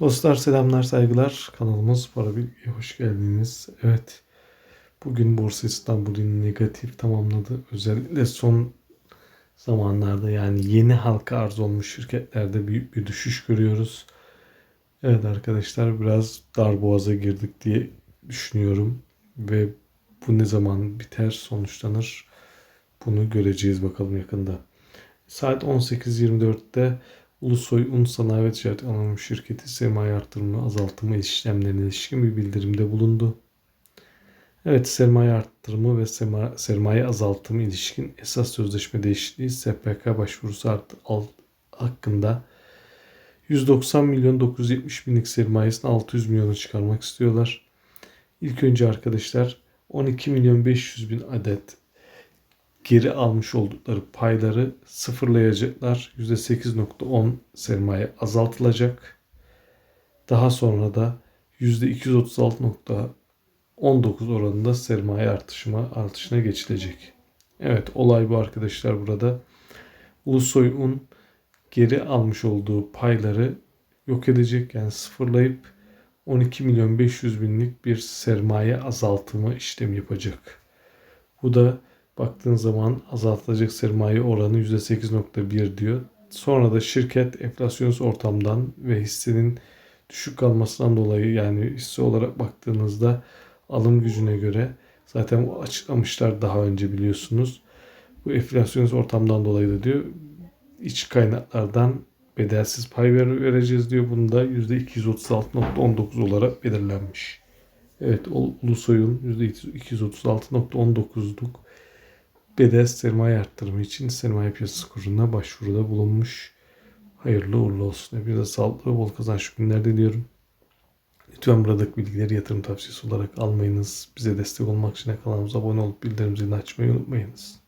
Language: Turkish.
Dostlar selamlar saygılar. Kanalımız Para Bilgi'ye hoş geldiniz. Evet bugün Borsa İstanbul'un negatif tamamladı. Özellikle son zamanlarda yani yeni halka arz olmuş şirketlerde büyük bir düşüş görüyoruz. Evet arkadaşlar biraz dar boğaza girdik diye düşünüyorum. Ve bu ne zaman biter sonuçlanır bunu göreceğiz bakalım yakında. Saat 18.24'te Ulusoy Un Sanayi ve Ticaret Anonim Şirketi sermaye artırımı azaltımı işlemlerine ilişkin bir bildirimde bulundu. Evet sermaye arttırımı ve sema- sermaye azaltımı ilişkin esas sözleşme değişikliği SPK başvurusu art- al- hakkında 190 milyon 970 binlik sermayesini 600 milyona çıkarmak istiyorlar. İlk önce arkadaşlar 12 milyon 500 bin adet geri almış oldukları payları sıfırlayacaklar. %8.10 sermaye azaltılacak. Daha sonra da %236.19 oranında sermaye artışıma artışına geçilecek. Evet olay bu arkadaşlar burada. Ulusoy Un geri almış olduğu payları yok edecek yani sıfırlayıp 12 milyon 500 binlik bir sermaye azaltımı işlemi yapacak. Bu da baktığın zaman azaltılacak sermaye oranı %8.1 diyor. Sonra da şirket enflasyonist ortamdan ve hissenin düşük kalmasından dolayı yani hisse olarak baktığınızda alım gücüne göre zaten açıklamışlar daha önce biliyorsunuz. Bu enflasyonist ortamdan dolayı da diyor iç kaynaklardan bedelsiz pay ver- vereceğiz diyor. Bunu da %236.19 olarak belirlenmiş. Evet Ulusoy'un %236.19'luk bedel sermaye arttırımı için sermaye piyasası kuruluna başvuruda bulunmuş. Hayırlı uğurlu olsun. Hepinize sağlıklı ve bol kazanç günler diliyorum. Lütfen buradaki bilgileri yatırım tavsiyesi olarak almayınız. Bize destek olmak için kanalımıza abone olup bildirim zilini açmayı unutmayınız.